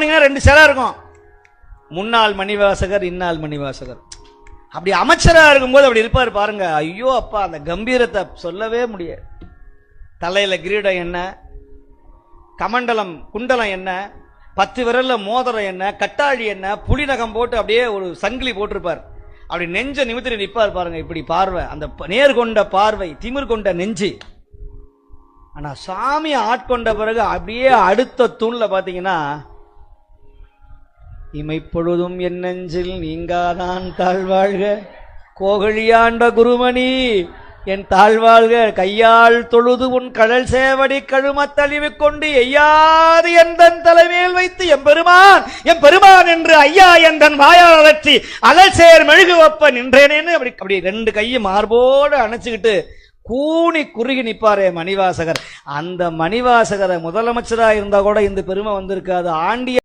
போனீங்கன்னா ரெண்டு சிலை இருக்கும். முன்னாள் மணிவாசகர் இன்னாள் மணிவாசகர். அப்படி அமைச்சரா இருக்கும்போது அப்படி இருப்பார் பாருங்க. ஐயோ அப்பா அந்த கம்பீரத்தை சொல்லவே முடியாது. தலையில கிரீடம் என்ன? கமண்டலம் குண்டலம் என்ன? பத்து விரல்ல மோதிரம் என்ன? கட்டாழி என்ன? புலிநகம் போட்டு அப்படியே ஒரு சங்கிலி போட்டிருப்பார். அப்படி நெஞ்ச நிமித்திட்டு நிப்பார் பாருங்க இப்படி பார்வை. அந்த நேர் கொண்ட பார்வை திமிர் கொண்ட நெஞ்சு. ஆனா சாமி ஆட்கொண்ட பிறகு அப்படியே அடுத்த தூண்ல பாத்தீங்கன்னா இமைப்பொழுதும் என் நெஞ்சில் நீங்காதான் தாழ்வாழ்க. கோகழியாண்ட குருமணி என் தாழ்வாழ்க கையால் தொழுது உன் கடல் சேவடி கழும தழிவு கொண்டு எய்யாது எந்தன் தலைமையில் வைத்து எம்பெருமான் என் பெருமான் என்று ஐயா எந்தன் வாயால் அலற்றி அலல் சேர் மெழுகு வப்ப நின்றேனேன்னு அப்படி அப்படி ரெண்டு கையும் மார்போடு அணைச்சுக்கிட்டு கூனி குறுகி நிற்பாரே மணிவாசகர். அந்த மணிவாசகரை முதலமைச்சரா இருந்தா கூட இந்த பெருமை வந்திருக்காது. ஆண்டிய